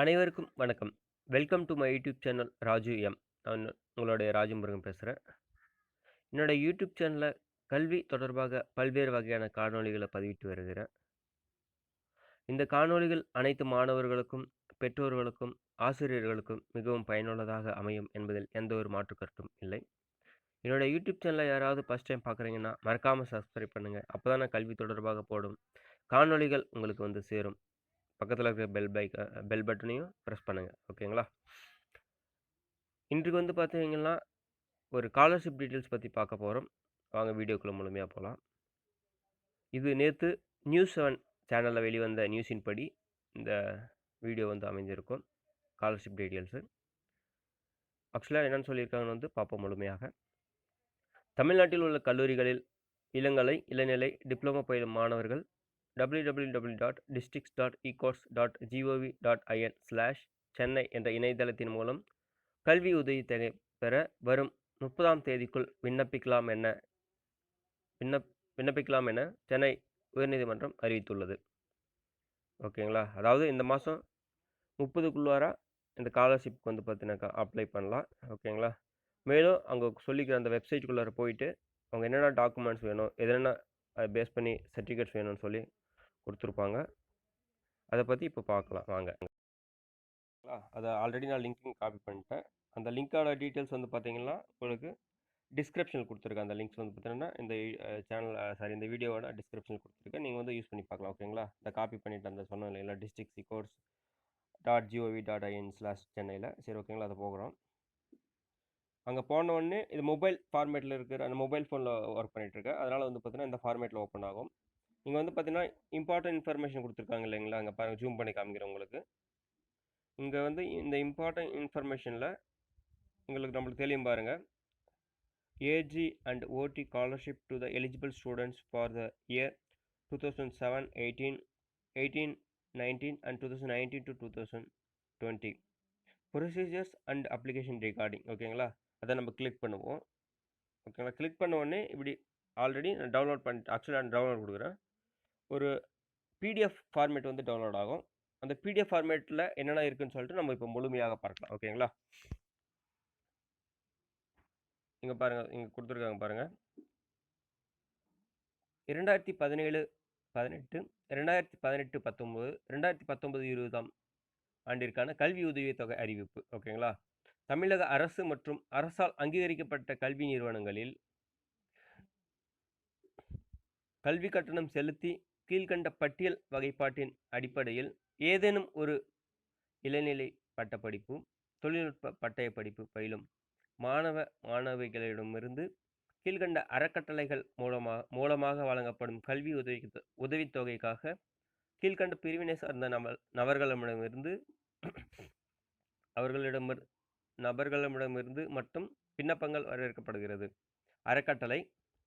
அனைவருக்கும் வணக்கம். Welcome to my YouTube channel Raju M. நான் உங்களுடைய ராஜு முருகன் பேசுகிறேன் என்னோட யூடியூப் சேனலில் கல்வி தொடர்பாக பல்வேறு வகையான காணொலிகளை பதிவிட்டு வருகிறேன். இந்த காணொளிகள் அனைத்து மாணவர்களுக்கும், பெற்றோர்களுக்கும், ஆசிரியர்களுக்கும் மிகவும் பயனுள்ளதாக அமையும் என்பதில் எந்த ஒரு மாற்று கருத்தும் இல்லை. என்னோடய யூடியூப் சேனலில் யாராவது ஃபர்ஸ்ட் டைம் பார்க்குறீங்கன்னா, மறக்காமல் சப்ஸ்கிரைப் பண்ணுங்கள் அப்போ தான் நான் கல்வி தொடர்பாக போடும் காணொளிகள் உங்களுக்கு வந்து சேரும். பக்கத்தில் இருக்கிற பெல் பைக்கை பெல் பட்டனையும் ப்ரெஸ் பண்ணுங்கள் ஓகேங்களா? இன்றைக்கு வந்து பார்த்தீங்கன்னா, ஒரு ஸ்காலர்ஷிப் டீட்டெயில்ஸ் பற்றி பார்க்க போகிறோம் வாங்க வீடியோக்குள்ள முழுமையாக போகலாம் இது நேற்று நியூஸ் செவன் சேனலில் வெளிவந்த நியூஸின் படி இந்த வீடியோ வந்து அமைஞ்சிருக்கும். Scholarship details. ஆக்சுவலாக என்னன்னு சொல்லியிருக்காங்கன்னு வந்து பார்ப்போம் முழுமையாக. தமிழ்நாட்டில் உள்ள கல்லூரிகளில் இளங்கலை, இளநிலை, டிப்ளமோ பயிலும் மாணவர்கள் www.districts.ecourse.gov.in/சென்னை என்ற இணையதளத்தின் மூலம் கல்வி உதவித்தொகை பெற வரும் 30ஆம் தேதிக்குள் விண்ணப்பிக்கலாம் என விண்ணப் விண்ணப்பிக்கலாம் என சென்னை உயர்நீதிமன்றம் அறிவித்துள்ளது. ஓகேங்களா? அதாவது இந்த மாதம் 30க்குள்ளார இந்த ஸ்காலர்ஷிப்க்கு வந்து பார்த்தீங்கன்னாக்கா அப்ளை பண்ணலாம். ஓகேங்களா? மேலும் அங்கே சொல்லிக்கிற அந்த வெப்சைட்குள்ளார போயிட்டு, அவங்க என்னென்ன டாக்குமெண்ட்ஸ் வேணும், எதென்ன பேஸ் பண்ணி சர்டிஃபிகேட்ஸ் வேணும்னு சொல்லி கொடுத்துருப்பாங்க அதை பற்றி இப்போ பார்க்கலாம் வாங்க. அதை ஆல்ரெடி நான் லிங்க்கும் காப்பி பண்ணிட்டேன். அந்த லிங்க்கோட டீட்டெயில்ஸ் வந்து பார்த்தீங்கன்னா, உங்களுக்கு டிஸ்கிரிப்ஷனில் கொடுத்துருக்கேன் அந்த லிங்க்ஸ் வந்து பார்த்தீங்கன்னா, இந்த சேனல் சாரி இந்த வீடியோவோட டிஸ்கிரிப்ஷனில் கொடுத்துருக்கேன் நீங்கள் வந்து யூஸ் பண்ணி பார்க்கலாம். ஓகேங்களா? இந்த காப்பி பண்ணிட்டு அந்த சொன்னோம் இல்லைங்களா? ஸ்லாஷ் சென்னையில் சரி ஓகேங்களா? அதை போகிறோம் அங்கே போன உடனே இது மொபைல் ஃபார்மேட்டில் இருக்கிற அந்த மொபைல் ஃபோனில் ஒர்க் பண்ணிகிட்ருக்கேன் அதனால் வந்து பார்த்தீங்கன்னா, இந்த ஃபார்மேட்டில் ஓப்பன் ஆகும். இங்கே வந்து பார்த்தீங்கன்னா, இம்பார்ட்டன்ட் இன்ஃபர்மேஷன் கொடுத்துருக்காங்க இல்லைங்களா? அங்கே பாருங்க ஜூம் பண்ணி காமிக்கிறேன் உங்களுக்கு. இங்கே வந்து இந்த இம்பார்ட்டன்ட் இன்ஃபர்மேஷனில் உங்களுக்கு நம்மளுக்கு தெரியும் பாருங்கள் AG and OD scholarship to the eligible students for the year 2007, 18, 18, 19 and 2019-2020. Procedures and application regarding ஓகேங்களா? அதை நம்ம கிளிக் பண்ணுவோம். ஓகேங்களா? கிளிக் பண்ண உடனே இப்படி ஆல்ரெடி நான் டவுன்லோட் பண்ணிட்டு ஆக்சுவலாக நான் டவுன்லோட் கொடுக்குறேன் ஒரு பிடிஎஃப் ஃபார்மேட் வந்து டவுன்லோட் ஆகும். அந்த பிடிஎஃப் ஃபார்மேட்டில் என்னென்ன இருக்குன்னு சொல்லிட்டு நம்ம இப்போ முழுமையாக பார்க்கலாம். ஓகேங்களா? இங்க பாருங்க. இங்க குடுத்துருக்காங்க பாருங்க. 2017, 18, 2018, 19, 2019, 20ஆம் ஆண்டிற்கான கல்வி உதவித்தொகை அறிவிப்பு. ஓகேங்களா? தமிழக அரசு மற்றும் அரசால் அங்கீகரிக்கப்பட்ட கல்வி நிறுவனங்களில் கல்வி கட்டணம் செலுத்தி கீழ்கண்ட பட்டியல் வகைப்பாட்டின் அடிப்படையில் ஏதேனும் ஒரு இளநிலை பட்டப்படிப்பு, தொழில்நுட்ப பட்டய படிப்பு பயிலும் மாணவ, மாணவிகளிடமிருந்து கீழ்கண்ட அறக்கட்டளைகள் மூலமாக மூலமாக வழங்கப்படும் கல்வி உதவி உதவித்தொகைக்காக கீழ்கண்ட பிரிவினை சார்ந்த நம நபர்களிடமிருந்து அவர்களிடமிரு நபர்களிடமிருந்து மட்டும் விண்ணப்பங்கள் வரவேற்கப்படுகிறது. அறக்கட்டளை,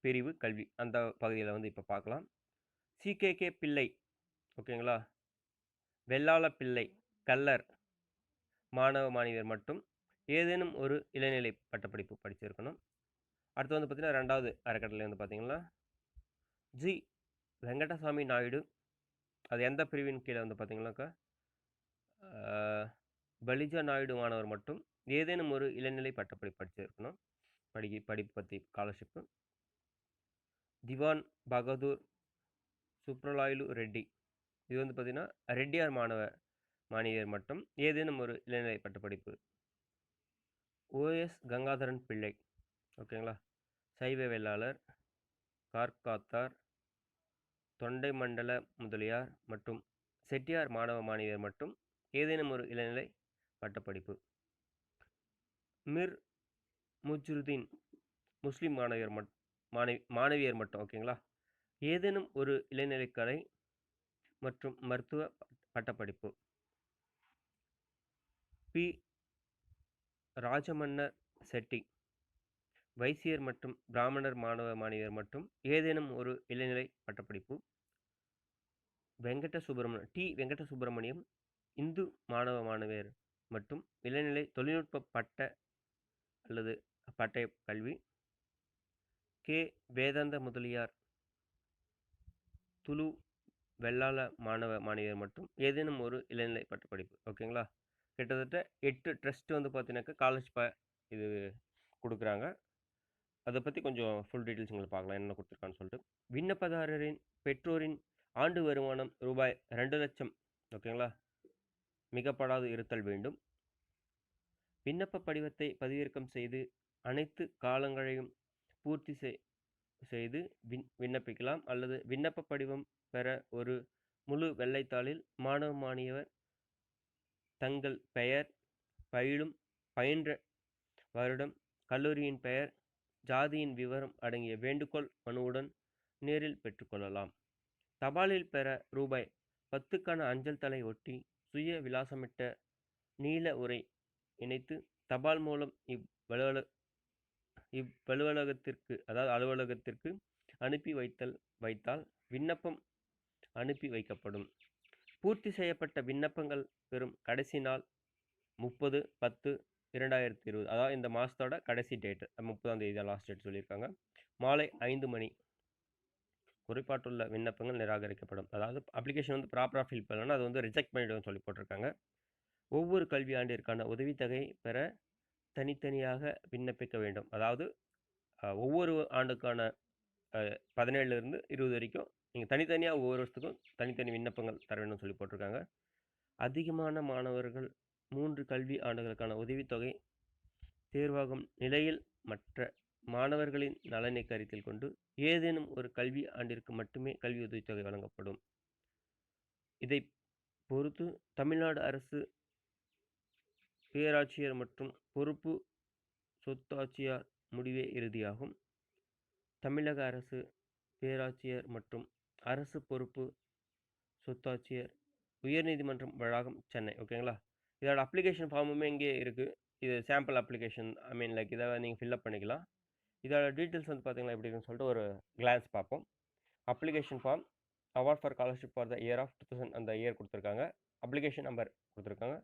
பிரிவு, கல்வி அந்த பகுதியில் வந்து இப்போ பார்க்கலாம். சி.கே.கே. பிள்ளை ஓகேங்களா? வெள்ளாள பிள்ளை, கல்லர் மாணவ, மாணவியர் மட்டும் ஏதேனும் ஒரு இளநிலை பட்டப்படிப்பு படிச்சிருக்கணும். அடுத்து வந்து பார்த்திங்கன்னா ரெண்டாவது அறக்கட்டளை வந்து பார்த்திங்கன்னா ஜி. வெங்கடசாமி நாயுடு அது எந்த பிரிவின் கீழே வந்து பார்த்தீங்கன்னாக்கா, பலிஜா நாயுடு மாணவர் மட்டும் ஏதேனும் ஒரு இளநிலை பட்டப்படிப்பு படிச்சிருக்கணும். படிக்க படிப்பு பற்றி ஸ்காலர்ஷிப்பு. திவான் பகதூர் சுப்ரலாயுலு ரெட்டி இது வந்து பார்த்திங்கன்னா ரெட்டியார் மாணவ, மாணவியர் மட்டும் ஏதேனும் ஒரு இளநிலை பட்டப்படிப்பு. ஓ.எஸ். கங்காதரன் பிள்ளை ஓகேங்களா? சைவ கார்காத்தார் தொண்டை மண்டல முதலியார் மற்றும் செட்டியார் மாணவ, மாணவியர் மட்டும் ஏதேனும் ஒரு இளநிலை பட்டப்படிப்பு. மிர் முஜ்ருதீன் முஸ்லீம் மாணவியர் மட் மாணவி மாணவியர் மட்டும் ஓகேங்களா? ஏதேனும் ஒரு இளநிலைக்கலை கலை மற்றும் மருத்துவ பட்டப்படிப்பு. பி. ராஜமன்னர் செட்டி வைசியர் மற்றும் பிராமணர் மாணவ, மாணவியர் மற்றும் ஏதேனும் ஒரு இளநிலை பட்டப்படிப்பு. வெங்கட சுப்பிரமணியம் டி. வெங்கட சுப்பிரமணியம் இந்து மாணவ, மாணவியர் மற்றும் இளநிலை தொழில்நுட்ப பட்ட அல்லது பட்டய கல்வி. கே. வேதாந்த முதலியார் துளு வெள்ளாள மாணவ மாணவியர் மற்றும் ஏதேனும் ஒரு இளநிலை பட்ட படிப்பு ஓகேங்களா? கிட்டத்தட்ட எட்டு ட்ரஸ்ட் வந்து பார்த்தீங்கன்னாக்கா காலேஜ் ப இது கொடுக்குறாங்க. அதை பற்றி கொஞ்சம் ஃபுல் டீட்டெயில்ஸ் உங்களுக்கு பார்க்கலாம் என்ன கொடுத்துருக்கான்னு சொல்லிட்டு. விண்ணப்பதாரரின் பெற்றோரின் ஆண்டு வருமானம் ரூபாய் ரெண்டு லட்சம் ஓகேங்களா? மிகப்படாது இருத்தல் வேண்டும். விண்ணப்ப படிவத்தை பதிவிறக்கம் செய்து அனைத்து காலங்களையும் பூர்த்தி செய் செய்து விண் விண்ணப்பிக்கலாம். அல்லது விண்ணப்ப படிவம் பெற ஒரு முழு வெள்ளைத்தாளில் மாணவ மாணவியர் தங்கள் பெயர் பயிலும் பயின்ற வருடம் கல்லூரியின் பெயர் ஜாதியின் விவரம் அடங்கிய வேண்டுகோள் மனுவுடன் நேரில் பெற்றுக்கொள்ளலாம். தபாலில் பெற ரூபாய் பத்துக்கான அஞ்சல் தலை ஒட்டி சுய விலாசமிட்ட நீல உரை இணைத்து தபால் மூலம் இவ்வலுவல இவ்வலுவலகத்திற்கு அதாவது அலுவலகத்திற்கு அனுப்பி வைத்தல் வைத்தால் விண்ணப்பம் அனுப்பி வைக்கப்படும். பூர்த்தி செய்யப்பட்ட விண்ணப்பங்கள் பெறும் கடைசி நாள் முப்பது பத்து இரண்டாயிரத்தி இருபது அதாவது இந்த மாதத்தோட கடைசி டேட்டு. முப்பதாம் தேதி லாஸ்ட் டேட் சொல்லியிருக்காங்க. மாலை ஐந்து மணி குறைபாட்டுள்ள விண்ணப்பங்கள் நிராகரிக்கப்படும். அதாவது அப்ளிகேஷன் வந்து ப்ராப்பராக ஃபில் பண்ணலன்னா அது வந்து ரிஜெக்ட் பண்ணிவிடுன்னு சொல்லி போட்டிருக்காங்க. ஒவ்வொரு கல்வி ஆண்டிற்கான உதவித்தொகை பெற தனித்தனியாக விண்ணப்பிக்க வேண்டும். அதாவது ஒவ்வொரு ஆண்டுக்கான பதினேழுலேருந்து இருபது வரைக்கும் நீங்கள் தனித்தனியாக ஒவ்வொரு வருஷத்துக்கும் தனித்தனி விண்ணப்பங்கள் தர வேண்டும்னு சொல்லி போட்டிருக்காங்க. அதிகமான மாணவர்கள் மூன்று கல்வி ஆண்டுகளுக்கான உதவித்தொகை தேர்வாகும் நிலையில் மற்ற மாணவர்களின் நலனை கருத்தில் கொண்டு ஏதேனும் ஒரு கல்வி ஆண்டிற்கு மட்டுமே கல்வி உதவித்தொகை வழங்கப்படும். இதை பொறுத்து தமிழ்நாடு அரசு பேராட்சியர் மற்றும் பொறுப்பு சொத்தாட்சியார் முடிவே இறுதியாகும். தமிழக அரசு பேராட்சியர் மற்றும் அரசு பொறுப்பு சொத்தாட்சியர் உயர்நீதிமன்றம் வளாகம் சென்னை. ஓகேங்களா இதோட அப்ளிகேஷன் ஃபார்முமே இங்கே இருக்குது இது sample application I mean like இதை நீங்கள் ஃபில்அப் பண்ணிக்கலாம். இதோட டீட்டெயில்ஸ் வந்து பார்த்தீங்கன்னா எப்படி இருக்குன்னு சொல்லிட்டு ஒரு கிளான்ஸ் பார்ப்போம். Application form award for scholarship for the year of two thousand அந்த இயர் கொடுத்துருக்காங்க. அப்ளிகேஷன் நம்பர் கொடுத்துருக்காங்க.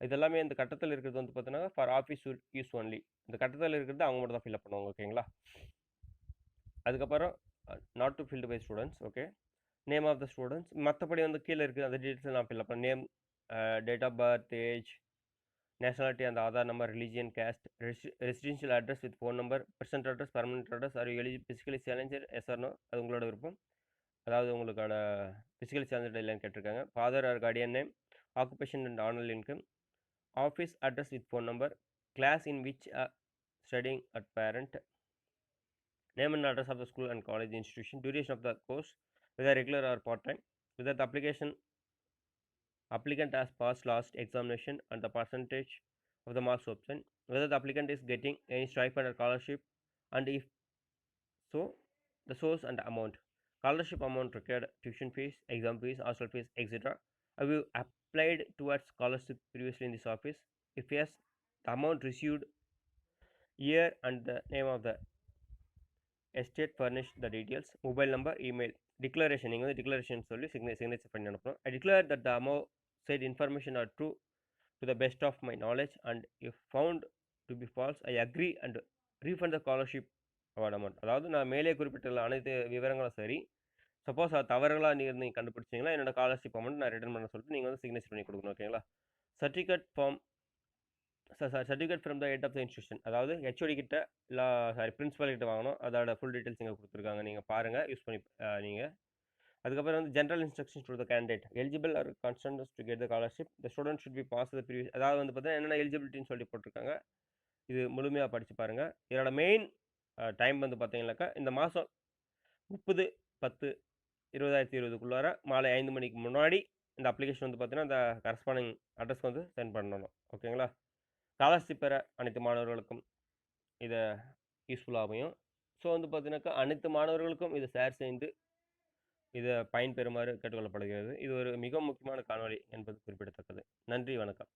இதெல்லாமே இந்த கட்டத்தில் இருக்கிறது வந்து பார்த்தீங்கன்னா ஃபார் ஆஃபீஸ் யூஸ் ஒன்லி இந்த கட்டத்தில் இருக்கிறது அவங்க மட்டும் தான் ஃபில்அப் பண்ணுவாங்க ஓகேங்களா? அதுக்கப்புறம் not to filled by students okay name of the students மற்றபடி வந்து கீழே இருக்குது அந்த டீட்டெயில்ஸ் நான் ஃபில்அப் பண்ண name date of birth age nationality அந்த Aadhaar number religion caste residential address with phone number present address permanent address are எலி physically challenger yes or no அது உங்களோட விருப்பம். அதாவது உங்களுக்கான ஃபிசிக்கலி சேலஞ்சர் இல்லைன்னு கேட்டிருக்காங்க. Father or guardian name occupation and annual income office address with phone number, class in which uh, studying at parent, name and address of the school and college institution, duration of the course, whether regular or part-time, whether the application applicant has passed last examination and the percentage of the marks obtained, whether the applicant is getting any stipend or scholarship, and if so, the source and the amount, scholarship amount required, tuition fees, exam fees, hostel fees, etc. I will applied towards scholarship previously in this office? If yes, the amount received, year and the name of the estate furnish the details mobile number email declaration நீங்கள் வந்து declaration சொல்லி சிக்னே signature பண்ணி அனுப்பணும் I declare that the above said information are true to the best of my knowledge and if found to be false I agree and refund the scholarship award amount அதாவது நான் மேலே குறிப்பிட்டுள்ள அனைத்து விவரங்களும் சரி சப்போஸ் அது தவறுகளாக நீங்கள் நீங்கள் கண்டுபிடிச்சிங்கன்னா என்னோட ஸ்காலர்ஷிப் அமௌண்ட் நான் ரிட்டர்ன் பண்ண சொல்லிட்டு நீங்கள் வந்து சிக்னேச்சர் பண்ணி கொடுக்கணும் ஓகேங்களா certificate form certificate from the head of the institution அதாவது ஹெச்ஓடி கிட்ட இல்லை சாரி பிரின்ஸிபல் கிட்ட வாங்கணும். அதோட ஃபுல் டீட்டெயில்ஸ் இங்கே கொடுத்துருக்காங்க. நீங்கள் பாருங்கள் யூஸ் பண்ணி நீங்கள் அதுக்கப்புறம் வந்து general instructions to the candidate. Eligible or conditions to get the scholarship. The student should be pass the previous அதாவது வந்து பார்த்தீங்கன்னா என்னென்ன எலிஜிபிலிட்டின்னு சொல்லி போட்டிருக்காங்க. இது முழுமையாக படித்து பாருங்கள் இதோட மெயின் டைம் வந்து பார்த்தீங்கன்னாக்கா இந்த மாதம் முப்பது பத்து இருபதாயிரத்தி இருபதுக்குள்ளார மாலை ஐந்து மணிக்கு முன்னாடி இந்த அப்ளிகேஷன் வந்து பார்த்தீங்கன்னா அந்த கரஸ்பாண்டிங் அட்ரஸ் வந்து சென்ட் பண்ணணும். ஓகேங்களா? ஸ்காலர்ஷிப் பெற அனைத்து மாணவர்களுக்கும் இதை யூஸ்ஃபுல்லாக அமையும் ஸோ வந்து பார்த்தீங்கன்னாக்கா அனைத்து மாணவர்களுக்கும் இதை ஷேர் செய்து இதை பயன்பெறுமாறு கேட்டுக்கொள்ளப்படுகிறது. இது ஒரு மிக முக்கியமான காணொளி என்பது குறிப்பிடத்தக்கது. நன்றி வணக்கம்.